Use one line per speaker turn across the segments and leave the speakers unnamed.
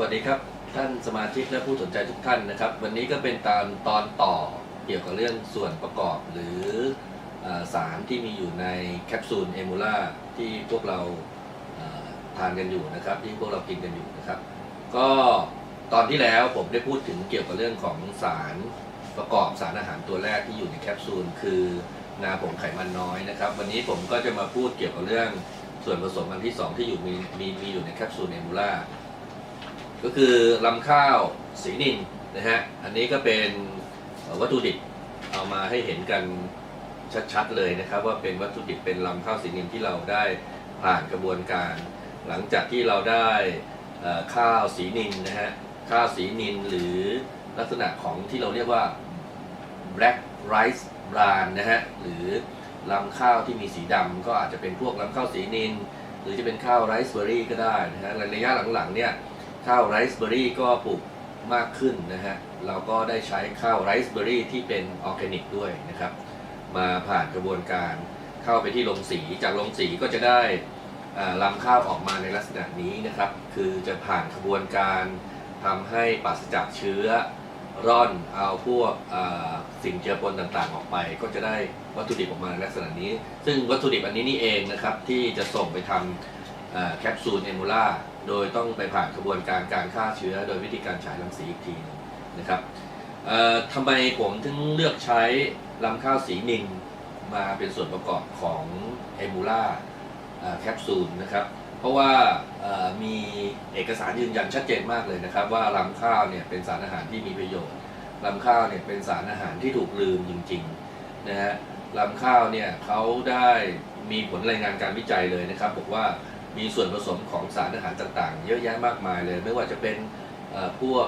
วัสดีครับท่านสมาชิกและผู้สนใจทุกท่านนะครับ วันนี้ก็เป็นตอนตอนต่อเกี่ยวกับเรื่องส่วนประกอบหรืออสารที่มีอยู่ในแคปซูลเอมูล่าที่พวกเราทานกันอยู่นะครับ ที่พวกเรากินกันอยู่นะครับ ก็ตอนที่แล้วผมได้พูดถึงเกี่ยวกับเรื่องของสารประกอบสารอาหารตัวแรกที่อยู่ในแคปซูลคืองาผงไขมันน้อยนะครับ วันนี้ผมก็จะมาพูดเกี่ยวกับเรื่องส่วนผสมอันที่สองที่อยู่มีมีมีอยู่ในแคปซูลเอมูล่า ก็คือลำข้าวสีนินนะฮะอันนี้ก็เป็นวัตถุดิบเอามาให้เห็นกันชัดๆเลยนะครับ ว่าเป็นวัตถุดิบเป็นลำข้าวสีนินที่เราได้ผ่านกระบวนการ หลังจากที่เราได้ข้าวสีนินนะฮะข้าวสีนินหรือลักษณะของที่เราเรียกว่า black rice bran นะฮะหรือลำข้าวที่มีสีดำก็อาจจะเป็นพวกลำข้าวสีนิน หรือจะเป็นข้าวไรซ์เบอร์รี่ก็ได้นะฮะในระยะหลังๆเนี่ย ข้าวไรซ์เบอร์รี่ก็ปลูกมากขึ้นนะฮะ เราก็ได้ใช้ข้าวไรซ์เบอร์รี่ที่เป็นออร์แกนิกด้วยนะครับ มาผ่านกระบวนการเข้าไปที่โรงสี จากโรงสีก็จะได้ลำข้าวออกมาในลักษณะนี้นะครับ คือจะผ่านกระบวนการทำให้ปราศจากเชื้อร่อนเอาพวกสิ่งเจือปนต่างๆ ออกไป ก็จะได้วัตถุดิบออกมาในลักษณะนี้ ซึ่งวัตถุดิบอันนี้นี่เองนะครับที่จะส่งไปทำอ่า แคปซูลเอมูล่าโดยต้องไปผ่านกระบวนการการฆ่าเชื้อ โดยวิธีการฉายรังสีอีกทีหนึงนะครับทำไมผมถึงเลือกใช้ลำข้าวสีนินมาเป็นส่วนประกอบของเอมูล่าแคปซูลนะครับ เพราะว่ามีเอกสารยืนยันชัดเจนมากเลยนะครับ ว่าลำข้าวเนี่ยเป็นสารอาหารที่มีประโยชน์ลำข้าวเนี่ยเป็นสารอาหารที่ถูกลืมจริงๆนะฮะลำข้าวเนี่ยเขาได้มีผลรายงานการวิจัยเลยนะครับ บอกว่า มีส่วนผสมของสารอาหารต่างๆ เยอะแยะมากมายเลย ไม่ว่าจะเป็นพวก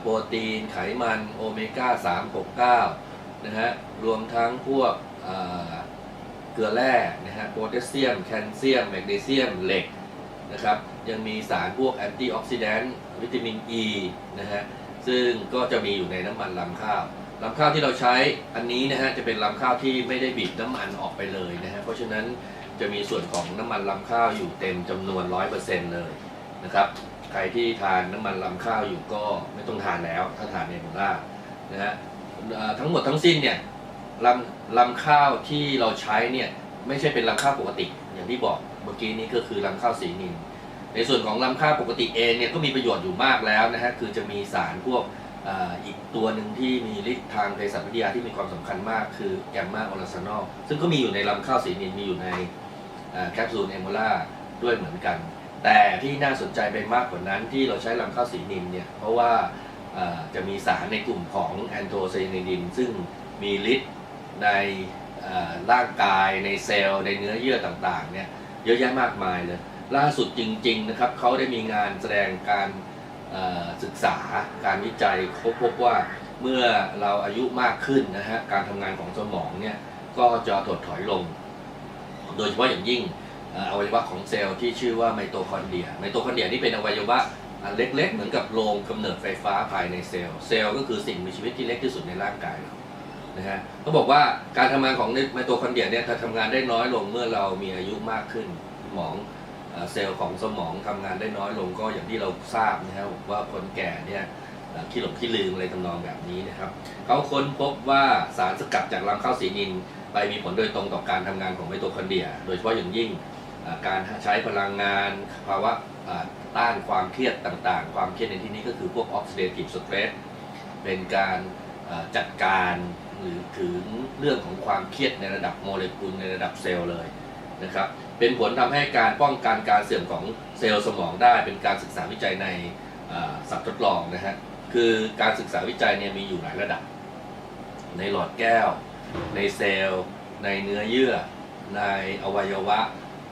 โปรตีนไขมันโอเมก้า 369 นะฮะ รวมทั้งพวกเอ่อเกลือแร่นะฮะโพแทสเซียม แคลเซียม แมกนีเซียมเหล็กนะครับ ยังมีสารพวกแอนตี้ออกซิแดนต์วิตามินอ e, ีนะฮะ ซึ่งก็จะมีอยู่ในน้ำมันลำข้าวลำข้าวที่เราใช้อันนี้นะฮะจะเป็นลำข้าวที่ไม่ได้บีบน้ำมันออกไปเลยนะฮะเพราะฉะนั้น จะมีส่วนของน้ำมันลำข้าวอยู่เต็มจำนวน 100%เลยนะครับ ใครที่ทานน้ำมันลำข้าวอยู่ก็ไม่ต้องทานแล้ว ถ้าทานเนมูล่านะฮะทั้งหมดทั้งสิ้นเนี่ยลำลำข้าวที่เราใช้เนี่ยไม่ใช่เป็นลำข้าวปกติ อย่างที่บอกเมื่อกี้นี้ก็คือลำข้าวสีนินในส่วนของลำข้าวปกติเองเนี่ยก็มีประโยชน์อยู่มากแล้วนะฮะคือจะมีสารพวกอ,อีกตัวหนึ่งที่มีฤทธิ์ทางเภสัชวิทยาที่มีความสำคัญมากคือแกมมาออลาซานอลซึ่งก็มีอยู่ในลำข้าวสีนินมีอยู่ใน แคปซูลเอมูล่าด้วยเหมือนกัน แต่ที่น่าสนใจไปมากกว่านั้นที่เราใช้ลำข้าวสีนินเนี่ย เพราะว่าจะมีสารในกลุ่มของแอนโทไซยานิน ซึ่งมีฤทธิ์ในร่างกายในเซลล์ในเนื้อเยื่อต่างๆเนี่ยเยอะแยะมากมายเลย ล่าสุดจริง ๆ นะครับเขาได้มีงานแสดงการศึกษาการวิจัยเขาพบว่าเมื่อเราอายุมากขึ้นนะฮะการทำงานของสมองเนี่ยก็จะถดถอยลง โดยเฉพาะอย่างยิ่งอวัยวะของเซลล์ที่ชื่อว่าไมโตคอนเดรีย ไมโตคอนเดรียนี่เป็นอวัยวะเล็กๆ เหมือนกับโรงกำเนิดไฟฟ้าภายในเซลล์ เซลล์ก็คือสิ่งมีชีวิตที่เล็กที่สุดในร่างกายเรานะฮะเขาบอกว่าการทำงานของไมโตคอนเดรียเนี่ยจะทำงานได้น้อยลงเมื่อเรามีอายุมากขึ้นสมองเซลล์ของสมองทำงานได้น้อยลงก็อย่างที่เราทราบนะครับว่าคนแก่เนี่ย ขี้หลงขี้ลืมอะไรทำนองแบบนี้นะครับเขาค้นพบว่าสารสกัดจากลำข้าวสีนินไปมีผลโดยตรงต่อการทำงานของไมโตคอนเดรีย โดยเฉพาะอย่างยิ่งการใช้พลังงานภาวะต้านความเครียดต่างๆ ความเครียดในที่นี้ก็คือพวก oxidative stress เป็นการจัดการหรือถึงเรื่องของความเครียดในระดับโมเลกุลในระดับเซลล์เลยนะครับ เป็นผลทำให้การป้องกันการเสื่อมของเซลล์สมองได้เป็นการศึกษาวิจัยในสัตว์ทดลองนะฮะ คือการศึกษาวิจัยเนี่ยมีอยู่หลายระดับ ในหลอดแก้ว ในเซลล์ ในเนื้อเยื่อ ในอวัยวะ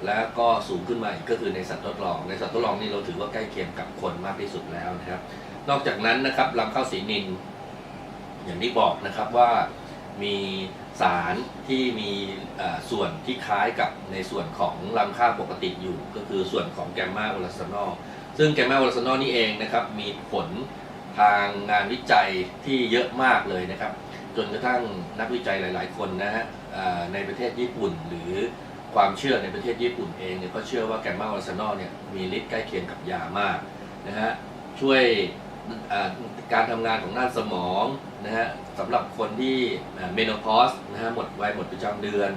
แล้วก็สูงขึ้นมาอีกก็คือในสัตว์ทดลอง ในสัตว์ทดลองนี่เราถือว่าใกล้เคียงกับคนมากที่สุดแล้วนะครับ นอกจากนั้นนะครับลำข้าวสีนิน อย่างที่บอกนะครับว่ามีสารที่มีส่วนที่คล้ายกับในส่วนของลำข้าวปกติอยู่ ก็คือส่วนของแกมมาโอลาซานอลซึ่งแกมมาโอลาซานอลนี่เองนะครับมีผล ทางงานวิจัยที่เยอะมากเลยนะครับ จนกระทั่งนักวิจัยหลาย ๆ คนนะฮะในประเทศญี่ปุ่น หรือความเชื่อในประเทศญี่ปุ่นเองเนี่ยก็เชื่อว่าแกมมาโอลาซานอลเนี่ยมีฤทธิ์ใกล้เคียงกับยามากนะฮะช่วยการทำงานของด้านสมองนะฮะสำหรับคนที่เมโนพอสนะฮะหมดวัยหมดประจำเดือน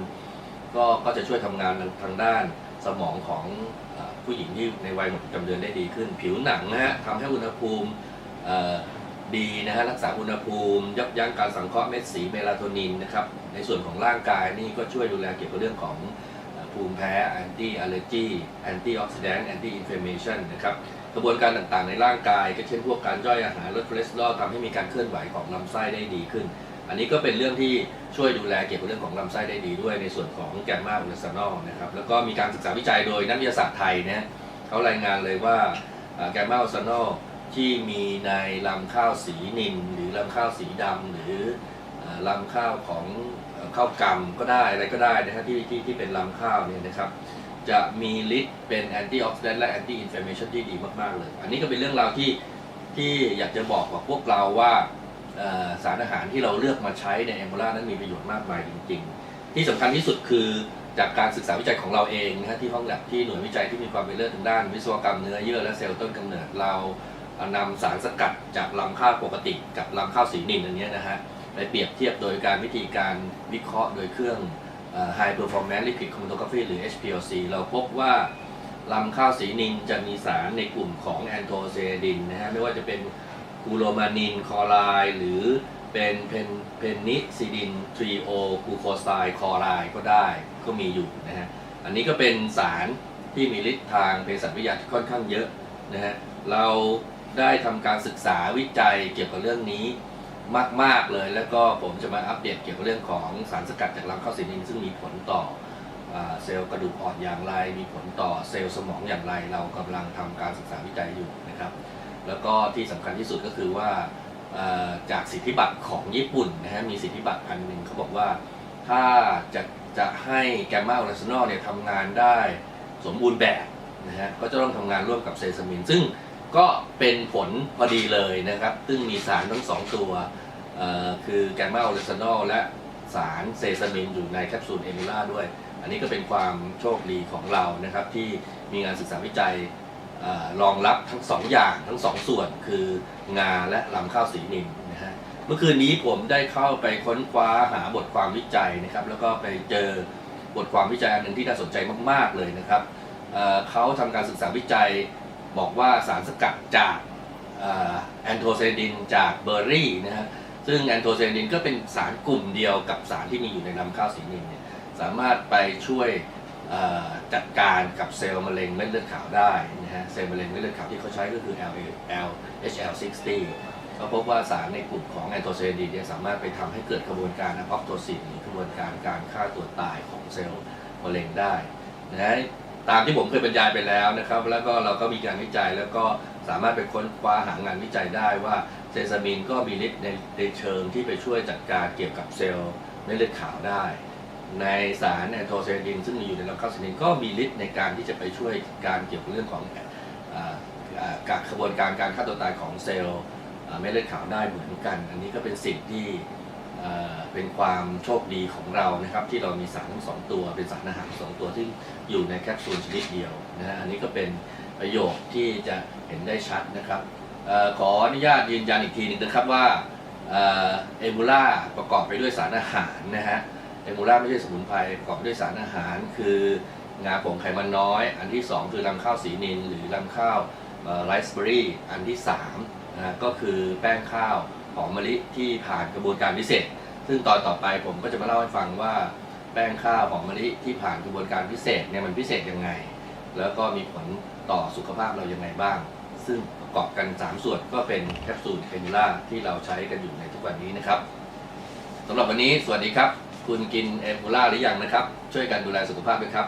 ก็ก็จะช่วยทำงานทางด้านสมองของอผู้หญิงที่ในวัยหมดประจำเดือนได้ดีขึ้น ผิวหนังนะฮะทำให้อุณหภูมิ ดีนะฮะรักษาอุณหภูมิยับยั้งการสังเคราะห์เม็ดสีเมลาโทนินนะครับในส่วนของร่างกายนี่ก็ช่วยดูแลเกี่ยวกับเรื่องของภูมิแพ้ anti allergy anti oxidant anti inflammation นะครับกระบวนการต่างๆในร่างกาย ก็เช่นพวกการย่อยอาหารลดคอเลสเตอรอลทำให้มีการเคลื่อนไหวของลำไส้ได้ดีขึ้น อันนี้ก็เป็นเรื่องที่ช่วยดูแลเกี่ยวกับเรื่องของลำไส้ได้ดีด้วยในส่วนของแกมมาอุลซานอลนะครับแล้วก็มีการศึกษาวิจัยโดยนักวิทยาศาสตร์ไทยนะเขารายงานเลยว่าแกมมาอุลซานอล ที่มีในลำข้าวสีนินหรือลำข้าวสีดำหรือลำข้าวของข้าวกำก็ได้อะไรก็ได้นะฮะที่ที่ที่เป็นลำข้าวเนี่ยนะครับ จะมีฤทธิ์เป็นแอนตี้ออกซิแดนต์และแอนตี้อินฟลามเมชันที่ดีมากๆเลย อันนี้ก็เป็นเรื่องราวที่ที่อยากจะบอกกับพวกเราว่าสารอาหารที่เราเลือกมาใช้ในแอม u ล่านั้นมีประโยชน์มากมายจริง ๆ ที่สำคัญที่สุดคือจากการศึกษาวิจัยของเราเองนะฮะที่ห้องแลบที่หน่วยวิจัยที่มีความเป็นเลิศทางด้าน วิศวกรรมเนื้อเยื่อและเซลล์ต้นกำเนิดเรา นำสารสกัดจากลำข้าวปกติกับลำข้าวสีนินอันนี้นะฮะไปเปรียบเทียบโดยการวิธีการวิเคราะห์โดยเครื่องเอ่อ High Performance Liquid Chromatography หรือ HPLC เราพบว่าลำข้าวสีนินจะมีสารในกลุ่มของแอนโทไซยานินนะฮะไม่ว่าจะเป็นกูโรมานินคอไรด์หรือเป็นเพนเพนนิซิดินทรีโอกูโคไซคอไรด์ก็ได้ก็มีอยู่นะฮะอันนี้ก็เป็นสารที่มีฤทธิ์ทางเภสัชวิทยาที่ค่อนข้างเยอะนะฮะเรา ได้ทำการศึกษาวิจัยเกี่ยวกับเรื่องนี้มาก ๆ เลย แล้วก็ผมจะมาอัปเดตเกี่ยวกับเรื่องของสารสกัดจากลำข้าวสีนินซึ่งมีผลต่ออเซลล์กระดูกอ่อนอย่างไร มีผลต่อเซลล์สมองอย่างไร เรากำลังทำการศึกษาวิจัยอยู่นะครับ แล้วก็ที่สำคัญที่สุดก็คือว่าจากสิทธิบัตรของญี่ปุ่นนะฮะมีสิทธิบัตรอันหนึ่งเขาบอกว่าถ้าจะจะให้แกมมาโอเลสนอลเนี่ยทำงานได้สมบูรณ์แบบนะฮะก็จะต้องทำงานร่วมกับเซซามิน ซึ่ง ก็เป็นผลพอดีเลยนะครับ ซึ่งมีสารทั้งสองตัวคือแกมมาโอเลสนอลและสารเซซามินอยู่ในแคปซูลเอมูล่าด้วย อันนี้ก็เป็นความโชคดีของเรานะครับ ที่มีงานศึกษาวิจัยเออรองรับทั้งสองอย่างทั้งสองส่วนคืองาและลำข้าวสีนินนะฮะเมื่อคืนนี้ผมได้เข้าไปค้นคว้าหาบทความวิจัยนะครับ แล้วก็ไปเจอบทความวิจัยอันหนึ่งที่น่าสนใจมาก ๆเลยนะครับเเขาทำการศึกษาวิจัย บอกว่าสารสกัดจากแอนโทไซดินจากเบอร์รี่นะฮะซึ่งแอนโทไซยานินก็เป็นสารกลุ่มเดียวกับสารที่มีอยู่ในลำข้าวสีนินเนี่ยสามารถไปช่วยจัดการกับเซลล์มะเร็งเม็ดเลือดขาวได้นะฮะเซลล์มะเร็งเม็ดเลือดขาวที่เขาใช้ก็คือ L L HL60 เขาพบว่าสารในกลุ่มของแอนโทไซยานินเนี่ยสามารถไปทำให้เกิดกระบวนการอพอปโทซินหรือกระบวนการการฆ่าตัวตายของเซลล์มะเร็งได้นะฮะ ตามที่ผมเคยบรรยายไปแล้วนะครับ แล้วก็เราก็มีการวิจัยแล้วก็สามารถไปค้นคว้าหางานวิจัยได้ว่าเซซามินก็มีฤทธิ์ในในเชิงที่ไปช่วยจัดการเกี่ยวกับเซลล์เม็ดเลือดขาวได้ ในสารแอนโทไซยานิน ซึ่งมีอยู่ในลำข้าวสีนินก็มีฤทธิ์ในการที่จะไปช่วยการเกี่ยวกับเรื่องของการกระบวนการการฆ่าตัวตายของเซลล์อ่าเม็ดเลือดขาวได้เหมือนกัน อันนี้ก็เป็นสิ่งที่ เป็นความโชคดีของเรานะครับที่เรามีสารทั้งสองตัว เป็นสารอาหารสองตัวที่อยู่ในแคปซูลชนิดเดียวนะฮะอันนี้ก็เป็นประโยชน์ที่จะเห็นได้ชัดนะครับออขออนุญาตยืนยันอีกทีหนึงนะครับว่าเอมูล่าประกอบไปด้วยสารอาหารนะฮะเอมูล่าไม่ใช่สมุนไพรประกอบไปด้วยสารอาหาร คืองาผงไขมันน้อย อันที่ 2 คือลำข้าวสีนินหรือลำข้าวไรซ์เบอรี่อันที่3นะก็คือแป้งข้าวหอมมะลิที่ผ่านกระบวนการพิเศษ ซึ่งตอนต่อไปผมก็จะมาเล่าให้ฟังว่าแป้งข้าวหอมมะลิที่ผ่านกระบวนการพิเศษเนี่ยมันพิเศษยังไง แล้วก็มีผลต่อสุขภาพเรายังไงบ้าง ซึ่งประกอบกัน 3 ส่วนก็เป็นแคปซูลเคนูล่าที่เราใช้กันอยู่ในทุกวันนี้นะครับสำหรับวันนี้สวัสดีครับ คุณกินเอมูล่าหรือยังนะครับ ช่วยกันดูแลสุขภาพด้วยครับ